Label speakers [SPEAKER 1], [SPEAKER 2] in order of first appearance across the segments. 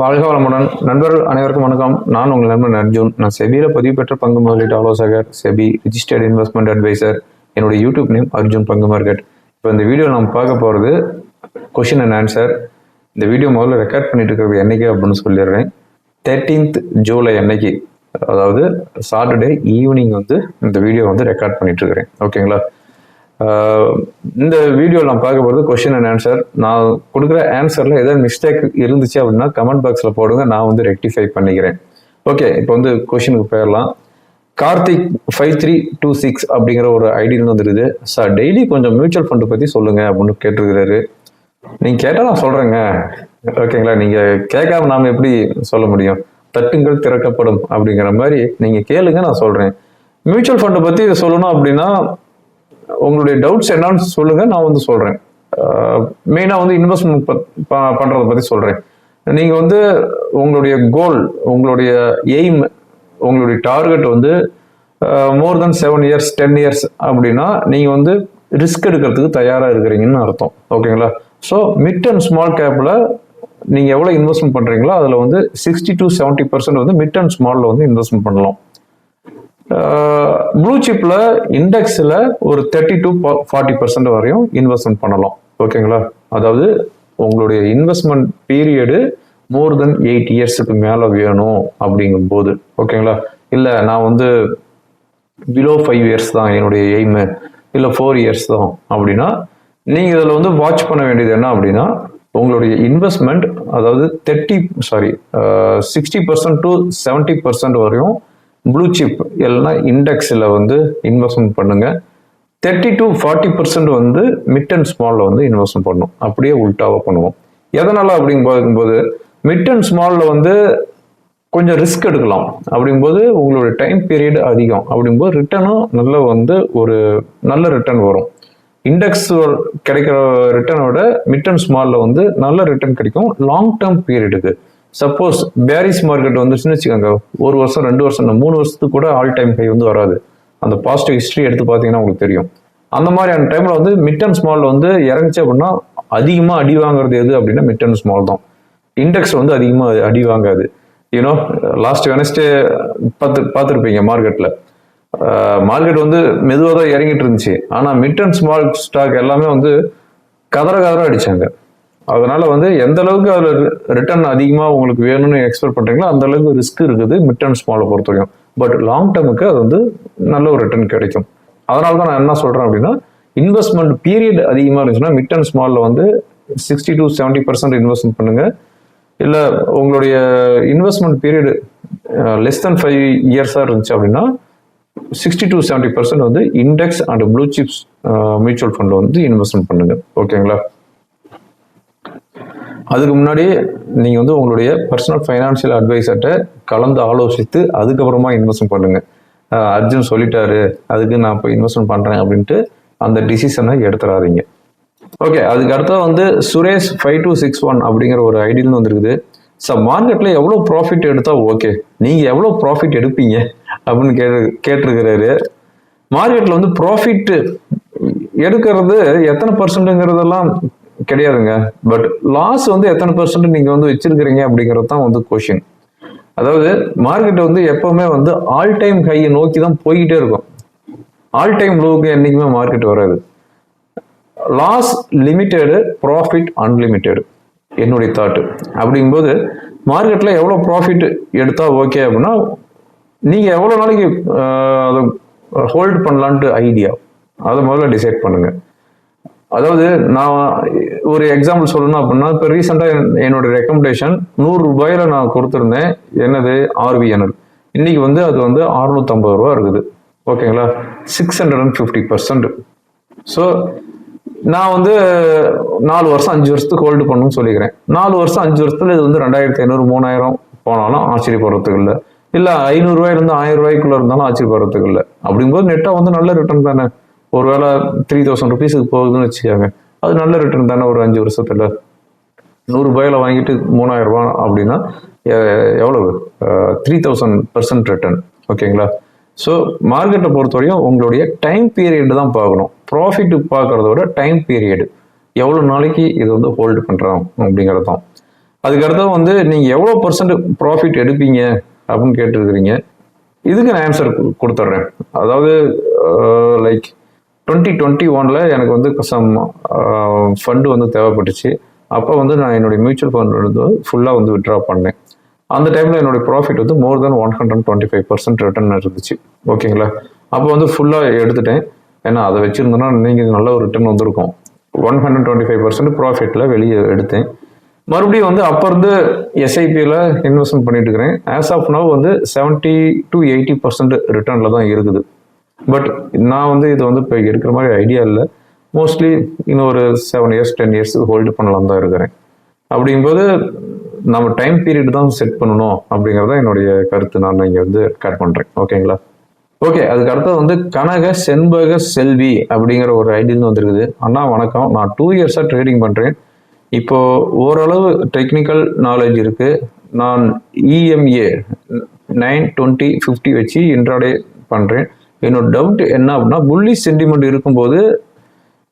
[SPEAKER 1] வாழ்க வளமுடன் நண்பர்கள் அனைவருக்கும் வணக்கம். நான் உங்கள் நண்பன் அர்ஜுன். நான் செபியில் பதிவு பெற்ற பங்கு முதலீட்டு ஆலோசகர் செபி ரிஜிஸ்டர்ட் இன்வெஸ்ட்மெண்ட் அட்வைசர் என்னுடைய யூடியூப் நேம் அர்ஜுன் பங்கு மார்க்கெட். இப்போ இந்த வீடியோ நம்ம பார்க்க போகிறது கொஷின் அண்ட் ஆன்சர் இந்த வீடியோ முதல்ல ரெக்கார்ட் பண்ணிட்டு இருக்கிறது என்னைக்கு அப்படின்னு சொல்லிடுறேன். தேர்ட்டீன்த் ஜூலை அன்னைக்கு. அதாவது சாட்டர்டே ஈவினிங் வந்து இந்த வீடியோ வந்து ரெக்கார்ட் பண்ணிட்டு இருக்கிறேன். ஓகேங்களா இந்த வீடியோ நான் பார்க்க போகிறது கொஷின் அண்ட் ஆன்சர் நான் கொடுக்குற ஆன்சரில் ஏதாவது மிஸ்டேக் இருந்துச்சு அப்படின்னா கமெண்ட் பாக்ஸில் போடுங்க. நான் வந்து ரெக்டிஃபை பண்ணிக்கிறேன். ஓகே இப்போ வந்து கொஷினுக்கு போயிடலாம். Karthik five three two six அப்படிங்கிற ஒரு ஐடியில் வந்துருது சார் டெய்லி கொஞ்சம் மியூச்சுவல் ஃபண்டு பற்றி சொல்லுங்கள் அப்படின்னு கேட்டிருக்கிறாரு. நீங்கள் கேட்டால் நான் சொல்கிறேங்க ஓகேங்களா நீங்கள் கேட்காம நாம் எப்படி சொல்ல முடியும்? தட்டுங்கள் திறக்கப்படும் அப்படிங்கிற மாதிரி நீங்கள் கேளுங்க நான் சொல்கிறேன் மியூச்சுவல் ஃபண்டை பற்றி சொல்லணும் அப்படின்னா உங்களுடைய டவுட்ஸ் என்னன்னு சொல்லுங்க நான் வந்து சொல்றேன். மெயினாக வந்து இன்வெஸ்ட்மெண்ட் பண்றதை பத்தி சொல்றேன். நீங்க வந்து உங்களுடைய கோல் உங்களுடைய எய்ம் உங்களுடைய டார்கெட் வந்து more than seven years ten years அப்படின்னா நீங்க வந்து ரிஸ்க் எடுக்கிறதுக்கு தயாராக இருக்கிறீங்கன்னு அர்த்தம். ஓகேங்களா ஸோ மிட் அண்ட் ஸ்மால் கேப்பில் நீங்கள் எவ்வளோ இன்வெஸ்ட்மெண்ட் பண்ணுறீங்களோ அதில் வந்து சிக்ஸ்டி டு செவன்ட்டி பர்சன்ட் வந்து மிட் அண்ட் ஸ்மால்ல வந்து இன்வெஸ்ட்மெண்ட் பண்ணலாம். ப்ளூ சிப்பில் இண்டெக்ஸில் ஒரு தேர்ட்டி டு ஃபார்ட்டி பர்சன்ட் வரையும் இன்வெஸ்ட்மெண்ட் பண்ணலாம். ஓகேங்களா? அதாவது உங்களுடைய investment period more than eight இயர்ஸுக்கு மேலே வேணும் அப்படிங்கும் போது ஓகேங்களா? இல்லை நான் வந்து பிலோ ஃபைவ் இயர்ஸ் தான் என்னுடைய எய்மு இல்லை ஃபோர் இயர்ஸ் தான் அப்படின்னா நீங்கள் இதில் வந்து வாட்ச் பண்ண வேண்டியது என்ன அப்படின்னா உங்களுடைய இன்வெஸ்ட்மெண்ட் அதாவது thirty sorry sixty percent to seventy percent வரையும் ப்ளூ சிப் இல்லைன்னா இண்டெக்ஸில் வந்து இன்வெஸ்ட்மெண்ட் பண்ணுங்கள் தேர்ட்டி டு ஃபார்ட்டி பர்சன்ட் வந்து மிட் அண்ட் ஸ்மாலில் வந்து இன்வெஸ்ட்மெண்ட் பண்ணும். அப்படியே உல்ட்டாவாக பண்ணுவோம். எதனால் அப்படிங்க பார்க்கும்போது மிட் அண்ட் ஸ்மாலில் வந்து கொஞ்சம் ரிஸ்க் எடுக்கலாம். அப்படிங்கும்போது உங்களுடைய டைம் பீரியட் அதிகம். அப்படிங்கும்போது ரிட்டர்னும் நல்ல வந்து ஒரு நல்ல ரிட்டர்ன் வரும். இண்டெக்ஸ் கிடைக்கிற ரிட்டர்னோட மிட் அண்ட் ஸ்மாலில் வந்து நல்ல ரிட்டர்ன் கிடைக்கும். லாங் டேர்ம் பீரியடுக்கு சப்போஸ் பேரிஸ் மார்க்கெட் வந்துச்சுன்னு வச்சுக்கோங்க ஒரு வருஷம் ரெண்டு வருஷம் இல்லை மூணு வருஷத்துக்கு கூட ஆல் டைம் ஹை வந்து வராது. அந்த பாசிட்டிவ் ஹிஸ்ட்ரி எடுத்து பார்த்தீங்கன்னா உங்களுக்கு தெரியும். அந்த மாதிரியான டைமில் வந்து மிட் அண்ட் ஸ்மால் வந்து இறங்குச்சு அப்படின்னா அதிகமாக அடி வாங்குறது எது அப்படின்னா மிட் அண்ட் ஸ்மால் தான். இண்டெக்ஸ் வந்து அதிகமாக அடி வாங்காது. யூனோ லாஸ்ட் வெனஸ்டே பார்த்து பார்த்துருப்பீங்க மார்க்கெட்டில் மார்க்கெட் வந்து மெதுவாக தான் இறங்கிட்டு இருந்துச்சு. ஆனால் மிட் அண்ட் ஸ்மால் ஸ்டாக் எல்லாமே வந்து கதற கதற அடித்தாங்க அதனால வந்து எந்த அளவுக்கு அதில் ரிட்டர்ன் அதிகமாக உங்களுக்கு வேணும்னு எக்ஸ்பெக்ட் பண்ணுறீங்களோ அந்த அளவுக்கு ரிஸ்க் இருக்குது மிட் அண்ட் ஸ்மாலை பொறுத்த வரைக்கும் பட் லாங் டேர்முக்கு அது வந்து நல்ல ஒரு ரிட்டர்ன் கிடைக்கும். அதனால தான் நான் என்ன சொல்கிறேன் அப்படின்னா இன்வெஸ்ட்மெண்ட் பீரியட் அதிகமாக இருந்துச்சுன்னா மிட் அண்ட் ஸ்மாலில் வந்து sixty to seventy percent investment பண்ணுங்க. இல்லை உங்களுடைய investment period less than five இயர்ஸாக இருந்துச்சு அப்படின்னா சிக்ஸ்டி டு செவன்ட்டி பர்சன்ட் வந்து index and blue chips mutual ஃபண்டில் வந்து இன்வெஸ்ட்மெண்ட் பண்ணுங்க. ஓகேங்களா அதுக்கு முன்னாடி நீங்கள் வந்து உங்களுடைய பர்சனல் ஃபைனான்சியல் அட்வைசர்கிட்ட கலந்து ஆலோசித்து அதுக்கப்புறமா இன்வெஸ்ட்மெண்ட் பண்ணுங்கள் அர்ஜுன் சொல்லிட்டாரு அதுக்கு நான் இப்போ இன்வெஸ்ட்மெண்ட் பண்ணுறேன் அப்படின்ட்டு அந்த டிசிஷனை எடுத்துடாதீங்க ஓகே அதுக்கு அடுத்தது வந்து Suresh five two six one அப்படிங்கிற ஒரு ஐடியில் வந்துருக்குது. சார் மார்க்கெட்டில் எவ்வளோ ப்ராஃபிட் எடுத்தால் ஓகே நீங்கள் எவ்வளோ ப்ராஃபிட் எடுப்பீங்க? அப்படின்னு கேட்டு கேட்டிருக்கிறாரு. மார்க்கெட்டில் வந்து ப்ராஃபிட் எடுக்கிறது எத்தனை பர்சன்ட்டுங்கிறதெல்லாம் கிடையாதுங்க. பட் லாஸ் வந்து எத்தனை பர்சன்ட் நீங்கள் வந்து வச்சிருக்கிறீங்க அப்படிங்கிறது தான் வந்து கொஷின் அதாவது மார்க்கெட் வந்து எப்பவுமே வந்து ஆல் டைம் ஹையை நோக்கி தான் போய்கிட்டே இருக்கும். ஆல் டைம் லோவுக்கு என்றைக்குமே மார்க்கெட் வராது. லாஸ் லிமிட்டெடு ப்ராஃபிட் அன்லிமிட்டெடு என்னுடைய தாட்டு அப்படிங்கும்போது மார்க்கெட்டில் எவ்வளோ ப்ராஃபிட் எடுத்தால் ஓகே அப்படின்னா நீங்கள் எவ்வளோ நாளைக்கு அதை ஹோல்ட் பண்ணலான்ட்டு ஐடியா அதை முதல்ல டிசைட் பண்ணுங்கள் அதாவது நான் ஒரு எக்ஸாம்பிள் சொல்லணும் அப்படின்னா இப்போ ரீசெண்டாக என்னோட ரெக்கமெண்டேஷன் நூறு ரூபாயில நான் கொடுத்துருந்தேன். என்னது? ஆர்விஎன்எல் இன்னைக்கு வந்து அது வந்து அறுநூத்தம்பது ரூபா இருக்குது. ஓகேங்களா six hundred and fifty percent so நான் வந்து நாலு வருஷம் அஞ்சு வருஷத்துக்கு ஹோல்டு பண்ணணும்னு சொல்லிக்கிறேன். நாலு வருஷம் அஞ்சு வருஷத்துல இது வந்து ரெண்டாயிரத்தி ஐநூறு மூணாயிரம் போனாலும் ஆச்சரியப்படுறதுக்கு இல்லை. இல்லை ஐநூறுரூவாயிலேருந்து ஆயிரம் ரூபாய்க்குள்ள இருந்தாலும் ஆச்சரியப்படுறதுக்கு இல்லை. அப்படிங்கும்போது நெட்டாக வந்து நல்ல ரிட்டர்ன் தானே. ஒருவேளை த்ரீ தௌசண்ட் ருபீஸுக்கு போகுதுன்னு வச்சுக்காங்க. அது நல்ல ரிட்டர்ன் தானே ஒரு அஞ்சு வருஷத்தில். நூறுரூபாயில் வாங்கிட்டு மூணாயிரரூபா அப்படின்னா எவ்வளவு? த்ரீ தௌசண்ட் பர்சன்ட் ரிட்டர்ன் ஓகேங்களா? ஸோ மார்க்கெட்டை பொறுத்தவரையும் உங்களுடைய டைம் பீரியட் தான் பார்க்கணும். ப்ராஃபிட் பார்க்குறத விட டைம் பீரியட் எவ்வளோ நாளைக்கு இது வந்து ஹோல்டு பண்ணுறோம் அப்படிங்கிறது தான். அதுக்கடுத்து வந்து நீங்கள் எவ்வளோ பர்சன்ட் ப்ராஃபிட் எடுப்பீங்க அப்படின்னு கேட்டிருக்கிறீங்க. இதுக்கு நான் ஆன்சர் கொடுத்துட்றேன். அதாவது லைக் டுவெண்ட்டி டுவெண்ட்டி ஒனில் எனக்கு வந்து சம் ஃபண்டு uh, வந்து தேவைப்பட்டுச்சு. அப்போ வந்து நான் என்னுடைய மியூச்சுவல் ஃபண்ட் வந்து ஃபுல்லாக வந்து விட்ரா பண்ணேன். அந்த டைமில் என்னுடைய ப்ராஃபிட் வந்து more than one hundred twenty five percent return இருந்துச்சு. ஓகேங்களா? அப்போ வந்து ஃபுல்லாக எடுத்துட்டேன். ஏன்னா அதை வச்சுருந்தோன்னா நீங்கள் நல்ல ஒரு ரிட்டர்ன் வந்திருக்கும். One hundred twenty five percent ப்ராஃபிட்டில் வெளியே எடுத்தேன். மறுபடியும் வந்து அப்போ இருந்து எஸ்ஐபியில் இன்வெஸ்ட்மெண்ட் பண்ணிட்டு இருக்கிறேன். ஆஸ் ஆஃப் நவ் வந்து செவன்ட்டி டு எயிட்டி பர்சன்ட் ரிட்டர்னில் தான் இருக்குது. பட் நான் வந்து இது வந்து இப்போ இருக்கிற மாதிரி ஐடியா இல்லை. மோஸ்ட்லி இன்னும் ஒரு செவன் இயர்ஸ் டென் இயர்ஸுக்கு ஹோல்டு பண்ணலாம் தான் இருக்கிறேன். அப்படிங்கும்போது நம்ம டைம் பீரியட் தான் செட் பண்ணணும் அப்படிங்கிறத என்னுடைய கருத்து. நான் இங்கே வந்து கட் பண்ணுறேன் ஓகேங்களா ஓகே அதுக்கு அடுத்தது வந்து கனக செண்பக செல்வி அப்படிங்கிற ஒரு ஐடியில் வந்துருக்குது. அண்ணா வணக்கம். நான் டூ இயர்ஸாக ட்ரேடிங் பண்ணுறேன் இப்போ ஓரளவு டெக்னிக்கல் நாலேஜ் இருக்குது நான் இஎம்ஏ நைன் டுவெண்ட்டி ஃபிஃப்டி வச்சு இன்ட்ராடே பண்ணுறேன் என்னோட டவுட் என்ன அப்படின்னா புள்ளி சென்டிமெண்ட் இருக்கும்போது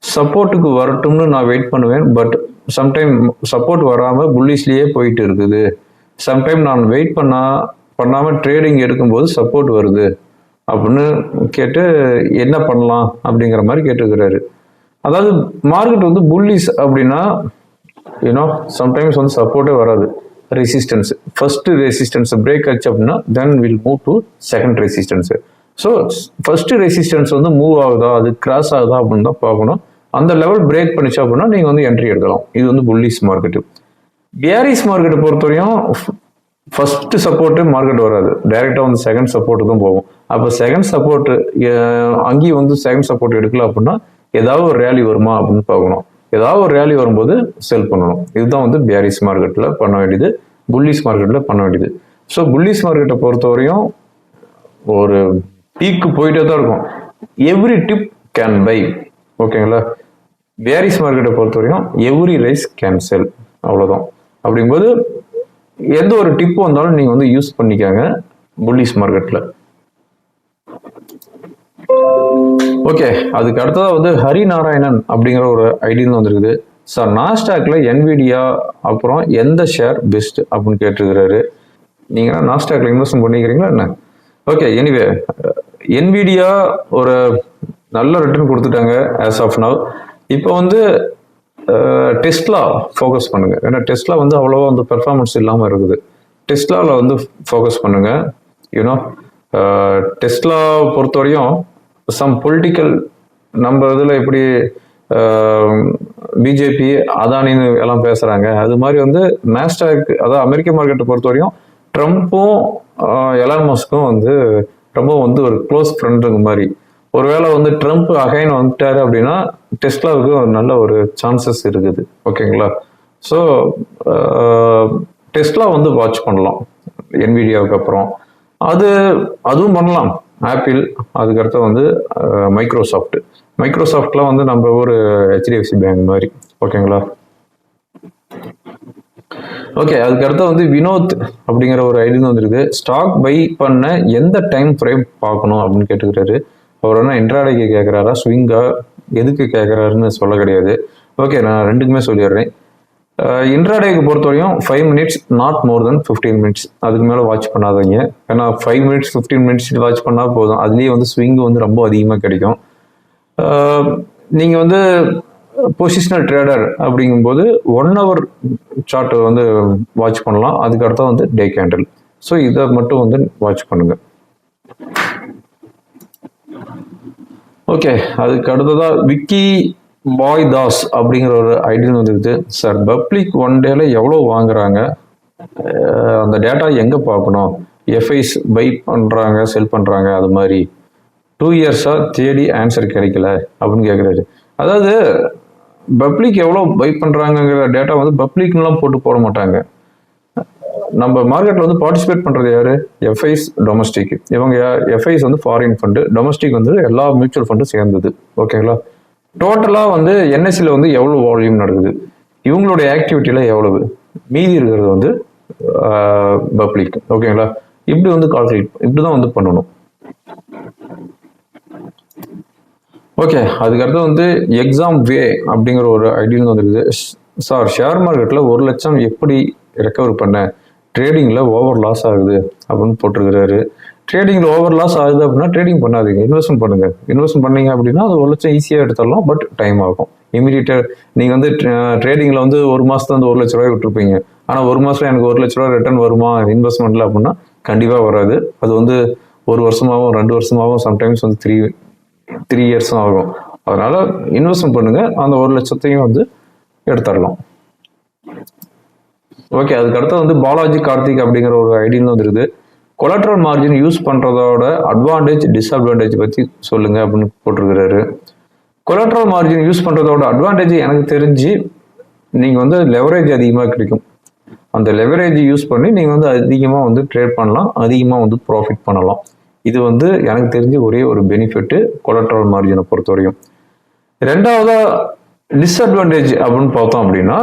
[SPEAKER 1] சப்போர்ட்டுக்கு வரட்டும்னு நான் வெயிட் பண்ணுவேன். பட் சம்டைம் சப்போர்ட் வராமல் புள்ளிஸ்லேயே போயிட்டு இருக்குது. சம்டைம் நான் வெயிட் பண்ணா பண்ணாமல் ட்ரேடிங் எடுக்கும்போது சப்போர்ட் வருது. அப்படின்னு கேட்டு என்ன பண்ணலாம் அப்படிங்கிற மாதிரி கேட்டுக்கிறாரு அதாவது மார்க்கெட் வந்து புல்லிஸ் அப்படின்னா யூனோ சம்டைம்ஸ் வந்து சப்போர்ட்டே வராது. ரெசிஸ்டன்ஸ் ஃபர்ஸ்ட் ரெசிஸ்டன்ஸ் பிரேக் ஆச்சு அப்படின்னா then will move to second resistance so first resistance வந்து மூவ் ஆகுதா? அது கிராஸ் ஆகுதா? அப்படின்னு தான் பார்க்கணும். அந்த லெவல் பிரேக் பண்ணிச்சு அப்படின்னா நீங்கள் வந்து என்ட்ரி எடுக்கலாம். இது வந்து புல்லிஸ் மார்க்கெட்டு பியாரிஸ் மார்க்கெட்டை பொறுத்தவரையும் ஃபர்ஸ்ட் சப்போர்ட்டு மார்க்கெட் வராது. டைரெக்டாக வந்து செகண்ட் சப்போர்ட்டு தான் போகும். அப்போ செகண்ட் சப்போர்ட்டு அங்கேயும் வந்து செகண்ட் சப்போர்ட் எடுக்கல அப்படின்னா ஏதாவது ஒரு ரேலி வருமா அப்படின்னு பார்க்கணும். ஏதாவது ஒரு ரேலி வரும்போது செல் பண்ணணும். இதுதான் வந்து பியாரிஸ் மார்க்கெட்டில் பண்ண வேண்டியது. புல்லிஸ் மார்க்கெட்டில் பண்ண வேண்டியது. ஸோ புல்லிஸ் மார்க்கெட்டை பொறுத்தவரையும் ஒரு பீக்கு போயிட்டே தான் இருக்கும். எவ்ரி டிப் கேன் பை ஓகேங்களா வேரிஸ் மார்க்கெட்டை பொறுத்தவரையும் எவ்ரி ரைஸ் கேன் செல் அவ்வளோதான் அப்படிங்கும்போது எந்த ஒரு டிப் வந்தாலும் நீங்கள் வந்து யூஸ் பண்ணிக்காங்க புல்லிஸ் மார்க்கெட்டில் ஓகே அதுக்கு அடுத்ததாக வந்து ஹரி நாராயணன் அப்படிங்கிற ஒரு ஐடியில் வந்திருக்குது. சார் நாஸ்டாக்ல என்விடியா அப்புறம் எந்த ஷேர் பெஸ்ட் அப்படின்னு கேட்டிருக்கிறாரு. நீங்கள் நாஸ்டாக்ல இன்வெஸ்ட் பண்ணிக்கிறீங்களா என்ன? ஓகே எனிவே என்விடியா ஒரு நல்ல ரிட்டர்ன் கொடுத்துட்டாங்க ஆஸ் ஆஃப் நவ் இப்போ வந்து டெஸ்ட்லா ஃபோக்கஸ் பண்ணுங்க. ஏன்னா டெஸ்ட்லா வந்து அவ்வளோவா வந்து பெர்ஃபார்மன்ஸ் இல்லாமல் இருக்குது. டெஸ்ட்லாவில் வந்து ஃபோக்கஸ் பண்ணுங்க. யூனோ டெஸ்ட்லா பொறுத்தவரையும் சம் பொலிட்டிக்கல் நம்ம இதில் எப்படி பிஜேபி அதானின்னு எல்லாம் பேசுகிறாங்க அது மாதிரி வந்து மேஸ்டாக் அதாவது அமெரிக்க மார்க்கெட்டை பொறுத்தவரையும் ட்ரம்ப்பும் எலான் மஸ்க்கும் வந்து ரொம்ப வந்து ஒரு க்ளோஸ் ஃப்ரெண்டுங்க மாதிரி. ஒருவேளை வந்து ட்ரம்ப் அகைன் வந்துட்டாரு அப்படின்னா டெஸ்லாவுக்கு ஒரு நல்ல ஒரு சான்சஸ் இருக்குது. ஓகேங்களா ஸோ டெஸ்லா வந்து வாட்ச் பண்ணலாம். என்விடியாவுக்கு அப்புறம். அது அதுவும் பண்ணலாம். ஆப்பிள் அதுக்கடுத்து வந்து மைக்ரோசாஃப்ட் மைக்ரோசாஃப்ட்லாம் வந்து நம்ம ஒரு ஹெச்டிஎஃப்சி பேங்க் மாதிரி. ஓகேங்களா ஓகே அதுக்கடுத்து வந்து வினோத் அப்படிங்கிற ஒரு ஐடி வந்துருக்கு. ஸ்டாக் பை பண்ண எந்த டைம் ஃப்ரேம் பார்க்கணும் அப்படின்னு கேட்டுக்கிறாரு. அவர் என்ன இன்ட்ராடேக்கு கேட்குறாரா ஸ்விங்கா எதுக்கு கேட்குறாருன்னு சொல்ல கிடையாது. ஓகே நான் ரெண்டுக்குமே சொல்லிடுறேன். இன்ட்ராடேக்கு பொறுத்தவரையும் five minutes not more than fifteen minutes அதுக்கு மேலே வாட்ச் பண்ணாதீங்க. ஏன்னா five minutes fifteen minutes watch பண்ணால் போதும். அதுலேயே வந்து ஸ்விங் வந்து ரொம்ப அதிகமாக கிடைக்கும். நீங்கள் வந்து பொசிஷனல் ட்ரேடர் அப்படிங்கும்போது ஒன் ஹவர் சார்ட் வந்து வாட்ச் பண்ணலாம். அதுக்கு வந்து டே கேண்டில் ஸோ இதை மட்டும் வந்து வாட்ச் பண்ணுங்க. ஓகே அதுக்கு அடுத்ததாக விக்கி பாய் தாஸ் அப்படிங்கிற ஒரு ஐடியில் வந்துருக்குது. சார் பப்ளிக் ஒன் டேல எவ்வளோ வாங்குறாங்க? அந்த டேட்டா எங்கே பார்க்கணும்? எஃப்ஐஸ் பை பண்ணுறாங்க செல் பண்ணுறாங்க அது மாதிரி. டூ இயர்ஸாக தேடி ஆன்சர் கிடைக்கல அப்படின்னு கேட்குறாரு அதாவது பப்ளிக் எவ்வளோ பை பண்ணுறாங்கங்கிற டேட்டா வந்து பப்ளிக்லாம் போட்டு போட மாட்டாங்க. நம்ம மார்க்கெட்டில் வந்து பார்ட்டிசிபேட் பண்ணுறது யார்? எஃப்ஐஸ் டொமஸ்டிக் இவங்க எஃப்ஐஸ் வந்து ஃபாரின் ஃபண்டு டொமஸ்டிக் வந்து எல்லா மியூச்சுவல் ஃபண்டும் சேர்ந்தது. ஓகேங்களா டோட்டலாக வந்து என்எஸ்சியில் வந்து எவ்வளோ வால்யூம் நடக்குது? இவங்களுடைய ஆக்டிவிட்டியில் எவ்வளவு? மீதி இருக்கிறது வந்து பப்ளிக் ஓகேங்களா இப்படி வந்து கால்குலேட் இப்படி தான் வந்து பண்ணணும். ஓகே அதுக்கடுத்து வந்து எக்ஸாம் வே அப்படிங்கிற ஒரு ஐடியில் வந்துருக்குது. சார் ஷேர் மார்க்கெட்டில் ஒரு லட்சம் எப்படி ரெக்கவர் பண்ணேன் ட்ரேடிங்கில் ஓவர் லாஸ் ஆகுது அப்படின்னு போட்டிருக்கிறாரு. ட்ரேடிங்கில் ஓவர் லாஸ் ஆகுது அப்படின்னா ட்ரேடிங் பண்ணாதீங்க. இன்வெஸ்ட்மெண்ட் பண்ணுங்கள் இன்வெஸ்ட்மெண்ட் பண்ணீங்க அப்படின்னா அது ஒரு லட்சம் ஈஸியாக எடுத்துடலாம் பட் டைம் ஆகும். இமீடியட்டாக நீங்கள் வந்து ட்ரேடிங்கில் வந்து ஒரு மாதத்துல வந்து ஒரு லட்ச ரூபாய் விட்டுருப்பீங்க. ஆனால் ஒரு மாதத்தில் எனக்கு ஒரு லட்ச ரூபா ரிட்டர்ன் வருமா? இன்வெஸ்ட்மெண்ட்டில் அப்படின்னா கண்டிப்பாக வராது. அது வந்து ஒரு வருஷமாகவும் ரெண்டு வருஷமாகவும் சம்டைம்ஸ் வந்து த்ரீ த்ரீ இயர்ஸும் ஆகும். அதனால இன்வெஸ்ட்மெண்ட் பண்ணுங்க. அந்த ஒரு லட்சத்தையும் வந்து எடுத்துடலாம். ஓகே அதுக்கு அடுத்து வந்து பாலாஜி கார்த்திக் அப்படிங்கிற ஒரு ஐடியில் வந்துருது கொலட்ரல் மார்ஜின் யூஸ் பண்றதோட அட்வான்டேஜ் டிஸ்அட்வான்டேஜ் பற்றி சொல்லுங்க அப்படின்னு போட்டிருக்கிறாரு. கொலட்ரல் மார்ஜின் யூஸ் பண்ணுறதோட அட்வான்டேஜ் எனக்கு தெரிஞ்சு நீங்கள் வந்து லெவரேஜ் அதிகமாக கிடைக்கும். அந்த லெவரேஜ் யூஸ் பண்ணி நீங்கள் வந்து அதிகமாக வந்து ட்ரேட் பண்ணலாம். அதிகமாக வந்து ப்ராஃபிட் பண்ணலாம். இது வந்து எனக்கு தெரிஞ்சு ஒரே ஒரு பெனிஃபிட்டு கொலட்ரல் மார்ஜினை பொறுத்தவரையும். ரெண்டாவதா டிஸ்அட்வான்டேஜ் அப்படின்னு பார்த்தோம் அப்படின்னா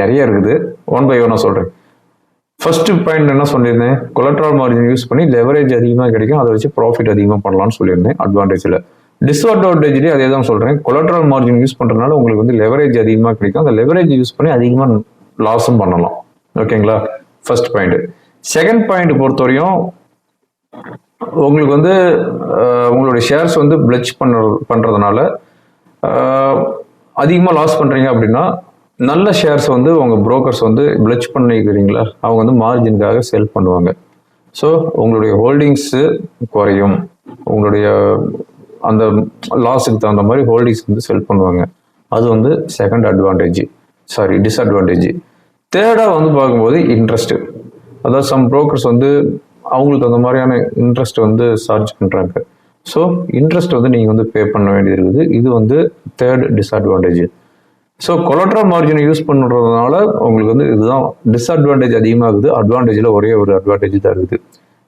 [SPEAKER 1] நிறைய இருக்குது. ஒன் பை ஒன்னா சொல்கிறேன் ஃபர்ஸ்ட் பாயிண்ட் என்ன சொல்லியிருந்தேன்? கொலட்ரல் மார்ஜின் யூஸ் பண்ணி லெவரேஜ் அதிகமாக கிடைக்கும். அதை வச்சு ப்ராஃபிட் அதிகமாக பண்ணலாம்னு சொல்லியிருந்தேன் அட்வான்டேஜில் டிஸ்அட்வான்டேஜ்லேயே அதே தான் சொல்கிறேன் கொலட்ரல் மார்ஜின் யூஸ் பண்ணுறதுனால உங்களுக்கு வந்து லெவரேஜ் அதிகமாக கிடைக்கும். அந்த லெவரேஜ் யூஸ் பண்ணி அதிகமாக லாஸும் பண்ணலாம். ஓகேங்களா ஃபர்ஸ்ட் பாயிண்ட் செகண்ட் பாயிண்ட் பொறுத்தவரையும் உங்களுக்கு வந்து உங்களுடைய ஷேர்ஸ் வந்து பிளச் பண்ண பண்ணுறதுனால அதிகமாக லாஸ் பண்ணுறீங்க அப்படின்னா நல்ல ஷேர்ஸ் வந்து உங்கள் புரோக்கர்ஸ் வந்து பிளச் பண்ணிக்கிறீங்களா? அவங்க வந்து மார்ஜினுக்காக செல் பண்ணுவாங்க. ஸோ உங்களுடைய ஹோல்டிங்ஸு குறையும். உங்களுடைய அந்த லாஸுக்கு தகுந்த மாதிரி ஹோல்டிங்ஸ் வந்து செல் பண்ணுவாங்க. அது வந்து செகண்ட் அட்வான்டேஜ் சாரி டிஸ்அட்வான்டேஜ் தேர்டாக வந்து பார்க்கும்போது இன்ட்ரெஸ்ட்டு அதாவது சம் ப்ரோக்கர்ஸ் வந்து அவங்களுக்கு அந்த மாதிரியான இன்ட்ரெஸ்ட் வந்து சார்ஜ் பண்ணுறாங்க ஸோ இன்ட்ரெஸ்ட் வந்து நீங்கள் வந்து பே பண்ண வேண்டியது இருக்குது. இது வந்து தேர்ட் டிஸ்அட்வான்டேஜ் ஸோ கொலட்ரா மார்ஜினை யூஸ் பண்ணுறதுனால உங்களுக்கு வந்து இதுதான் டிஸ்அட்வான்டேஜ் அதிகமாகுது. அட்வான்டேஜில் ஒரே ஒரு அட்வான்டேஜ் தான் இருக்குது.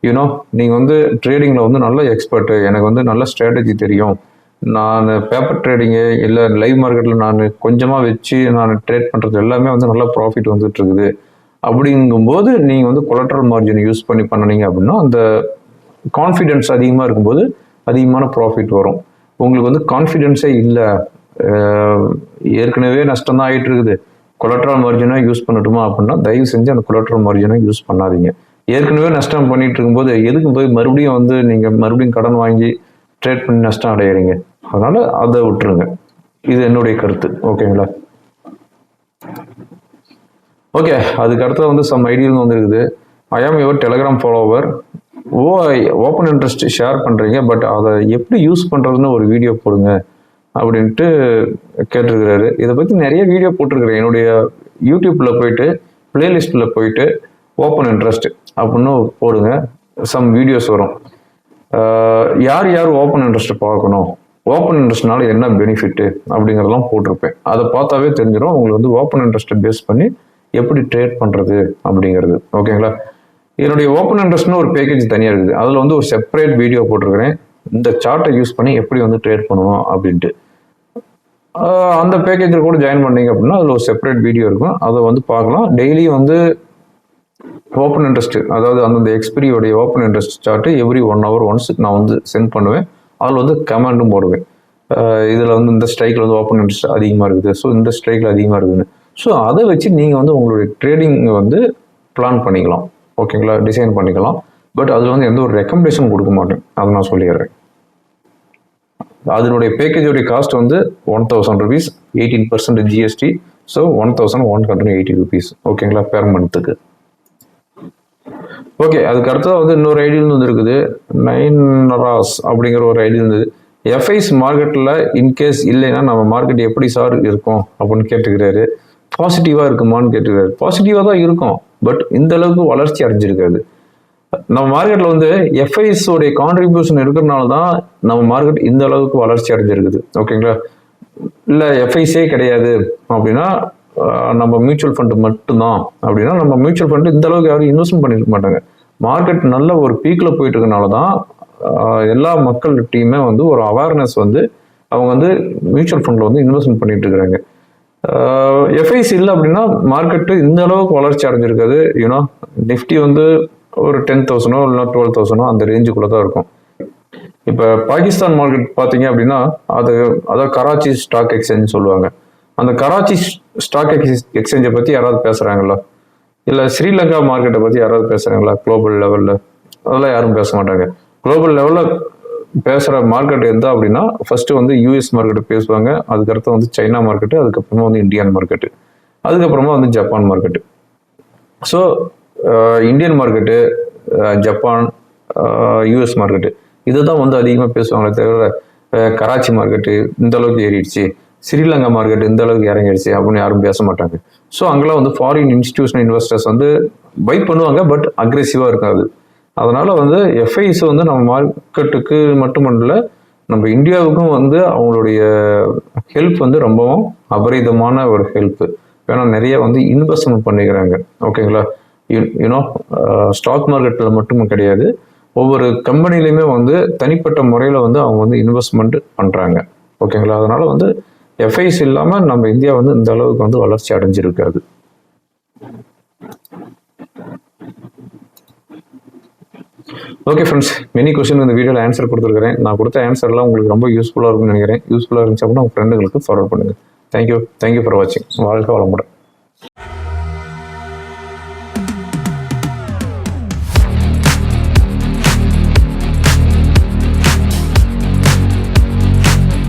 [SPEAKER 1] யூனோ நீங்கள் வந்து ட்ரேடிங்கில் வந்து நல்ல எக்ஸ்பர்ட்டு எனக்கு வந்து நல்ல ஸ்ட்ராட்டஜி தெரியும். நான் பேப்பர் ட்ரேடிங்கு இல்லை லைவ் மார்க்கெட்டில் நான் கொஞ்சமாக வச்சு நான் ட்ரேட் பண்ணுறது எல்லாமே வந்து நல்ல ப்ராஃபிட் வந்துட்டு இருக்குது. அப்படிங்கும்போது நீங்கள் வந்து கொலட்ரல் மார்ஜினை யூஸ் பண்ணி பண்ணினீங்க அப்படின்னா அந்த கான்ஃபிடென்ஸ் அதிகமாக இருக்கும்போது அதிகமான ப்ராஃபிட் வரும். உங்களுக்கு வந்து கான்ஃபிடென்ஸே இல்லை. ஏற்கனவே நஷ்டம் தான் ஆகிட்டு இருக்குது கொலட்ரல் மார்ஜினாக யூஸ் பண்ணட்டுமா அப்படின்னா தயவு செஞ்சு அந்த கொலட்ரல் மார்ஜினை யூஸ் பண்ணாதீங்க. ஏற்கனவே நஷ்டம் பண்ணிட்டு இருக்கும்போது எதுக்கு போய் மறுபடியும் வந்து நீங்கள் மறுபடியும் கடன் வாங்கி ட்ரேட் பண்ணி நஷ்டம் அடையிறீங்க? அதனால் அதை விட்டுருங்க. இது என்னுடைய கருத்து. ஓகேங்களா? ஓகே அதுக்கு அடுத்தது வந்து சம் ஐடியல் வந்துருக்குது I am your Telegram follower O open interest share பண்ணுறீங்க பட் அதை எப்படி யூஸ் பண்ணுறதுன்னு ஒரு வீடியோ போடுங்க அப்படின்ட்டு கேட்டிருக்கிறாரு. இதை பற்றி நிறைய வீடியோ போட்டிருக்கிறேன். என்னுடைய யூடியூப்பில் போயிட்டு பிளேலிஸ்ட்டில் போயிட்டு ஓப்பன் இன்ட்ரெஸ்ட் அப்படின்னு போடுங்க. சம் வீடியோஸ் வரும். யார் யார் ஓப்பன் இன்ட்ரெஸ்ட் பார்க்கணும்? ஓப்பன் இன்ட்ரெஸ்ட்னால என்ன பெனிஃபிட்டு அப்படிங்கிறதெல்லாம் போட்டிருப்பேன். அதை பார்த்தாவே தெரிஞ்சிடும் உங்களுக்கு வந்து ஓப்பன் இன்ட்ரெஸ்ட்டை பேஸ் பண்ணி எப்படி ட்ரேட் பண்ணுறது அப்படிங்கிறது. ஓகேங்களா என்னுடைய ஓப்பன் இன்ட்ரெஸ்ட்னு ஒரு பேக்கேஜ் தனியாக இருக்குது. அதில் வந்து ஒரு செப்பரேட் வீடியோ போட்டிருக்கிறேன். இந்த சார்ட்டை யூஸ் பண்ணி எப்படி வந்து ட்ரேட் பண்ணணும் அப்படின்ட்டு. அந்த பேக்கேஜில் கூட ஜாயின் பண்ணீங்க அப்படின்னா அதில் ஒரு செப்பரேட் வீடியோ இருக்கும். அதை வந்து பார்க்கலாம். டெய்லி வந்து ஓப்பன் இன்ட்ரெஸ்ட் அதாவது அந்தந்த எக்ஸ்பிரியோடைய open interest chart every one hour once நான் வந்து சென்ட் பண்ணுவேன். அதில் வந்து கமெண்டும் போடுவேன். இதில் வந்து இந்த ஸ்ட்ரைக்கில் வந்து ஓப்பன் இன்ட்ரெஸ்ட் அதிகமாக இருக்குது. ஸோ இந்த ஸ்ட்ரைக்கில் அதிகமாக இருக்குதுன்னு. ஸோ அதை வச்சு நீங்கள் வந்து உங்களுடைய ட்ரேடிங் வந்து பிளான் பண்ணிக்கலாம். ஓகேங்களா டிசைன் பண்ணிக்கலாம். பட் அதில் வந்து எந்த ஒரு ரெக்கமெண்டேஷன் கொடுக்க மாட்டேன். அதை நான் சொல்லிடுறேன். அதனுடைய பேக்கேஜோடைய காஸ்ட் வந்து one thousand rupees eighteen percent GST so one thousand one hundred eighty rupees ஓகேங்களா பெர் மந்த்துக்கு ஓகே அதுக்கு அடுத்ததாக வந்து இன்னொரு ஐடியில் வந்து இருக்குது நைன் ராஸ் அப்படிங்கிற ஒரு ஐடியில் இருந்தது எஃப்ஐஸ் மார்க்கெட்டில் இன்கேஸ் இல்லைன்னா நம்ம மார்க்கெட் எப்படி சார் இருக்கும் அப்படின்னு கேட்டுக்கிறாரு. பாசிட்டிவாக இருக்குமான்னு கேட்டுக்காரு பாசிட்டிவாக தான் இருக்கும் பட் இந்த அளவுக்கு வளர்ச்சி அடைஞ்சிருக்காது நம்ம மார்க்கெட்டில் வந்து எஃப்ஐஸ் உடைய கான்ட்ரிபியூஷன் இருக்கிறனால தான் நம்ம மார்க்கெட் இந்த அளவுக்கு வளர்ச்சி அடைஞ்சிருக்குது. ஓகேங்களா இல்லை எஃப்ஐஸே கிடையாது அப்படின்னா நம்ம மியூச்சுவல் ஃபண்டு மட்டும்தான் அப்படின்னா நம்ம மியூச்சுவல் ஃபண்டு இந்த அளவுக்கு யாரும் இன்வெஸ்ட்மெண்ட் பண்ணிருக்க மாட்டாங்க. மார்க்கெட் நல்ல ஒரு பீக்கில் போயிட்டு இருக்கனால தான் எல்லா மக்கள்கிட்டையுமே வந்து ஒரு அவேர்னஸ் வந்து அவங்க வந்து மியூச்சுவல் ஃபண்டில் வந்து இன்வெஸ்ட்மெண்ட் பண்ணிட்டு இருக்கிறாங்க. எஃப்ஐசி இல்லை அப்படின்னா மார்க்கெட்டு இந்த அளவுக்கு வளர்ச்சி அடைஞ்சிருக்காது யூனோ நிஃப்டி வந்து ஒரு டென் தௌசண்டோ இல்லைனா டுவெல் தௌசண்டோ அந்த ரேஞ்சுக்குள்ளே தான் இருக்கும். இப்போ பாகிஸ்தான் மார்க்கெட் பார்த்தீங்க அப்படின்னா அது அதாவது கராச்சி ஸ்டாக் எக்ஸ்சேஞ்ச் சொல்லுவாங்க. அந்த கராச்சி ஸ்டாக் எக்ஸ்சேஞ்சை பற்றி யாராவது பேசுகிறாங்களா இல்லை ஸ்ரீலங்கா மார்க்கெட்டை பற்றி யாராவது பேசுகிறாங்களா குளோபல் லெவலில் அதெல்லாம் யாரும் பேச மாட்டாங்க. குளோபல் லெவலில் பேசுகிற மார்க்கெட் எந்த அப்படின்னா ஃபஸ்ட்டு வந்து யூஎஸ் மார்க்கெட்டு பேசுவாங்க. அதுக்கடுத்து வந்து சைனா மார்க்கெட்டு அதுக்கப்புறமா வந்து இந்தியன் மார்க்கெட்டு அதுக்கப்புறமா வந்து Japan market so Indian market Japan US market இதை தான் வந்து அதிகமாக பேசுவாங்களே தவிர கராச்சி மார்க்கெட்டு இந்த அளவுக்கு ஏறிடுச்சு. ஸ்ரீலங்கா மார்க்கெட் இந்த அளவுக்கு இறங்கிடுச்சு அப்படின்னு யாரும் பேச மாட்டாங்க. ஸோ அங்கெல்லாம் வந்து ஃபாரின் இன்ஸ்டிடியூஷனல் இன்வெஸ்டர்ஸ் வந்து பை பண்ணுவாங்க பட் அக்ரெசிவாக இருக்காது. அதனால் வந்து எஃப்ஐஸ் வந்து நம்ம மார்க்கெட்டுக்கு மட்டுமல்ல நம்ம இந்தியாவுக்கும் வந்து அவங்களுடைய ஹெல்ப் வந்து ரொம்பவும் அபரிதமான ஒரு ஹெல்ப்பு ஏன்னா நிறைய வந்து இன்வெஸ்ட்மெண்ட் பண்ணிக்கிறாங்க. ஓகேங்களா யூனோ ஸ்டாக் மார்க்கெட்டில் மட்டும் கிடையாது. ஒவ்வொரு கம்பெனிலையுமே வந்து தனிப்பட்ட முறையில் வந்து அவங்க வந்து இன்வெஸ்ட்மெண்ட் பண்ணுறாங்க ஓகேங்களா அதனால் வந்து எஃப்ஐஸ் இல்லாமல் நம்ம இந்தியா வந்து இந்த அளவுக்கு வந்து வளர்ச்சி அடைஞ்சிருக்காது. ஓகே ஃப்ரெண்ட்ஸ் மெனி கொஸ்டின் இந்த வீடியோவில் ஆன்சர் கொடுத்துருக்கிறேன். நான் கொடுத்த ஆன்சர்லாம் உங்களுக்கு ரொம்ப யூஸ்ஃபுல்லாக இருக்கும்னு நினைக்கிறேன். யூஸ்ஃபுல்லாக இருந்துச்சு அப்படின்னா உங்கள் ஃப்ரெண்டுகளுக்கு ஃபார்வர்ட் பண்ணுங்கள் thank you thank you for வாட்சிங் வாழ்க்கை வளமுடன்.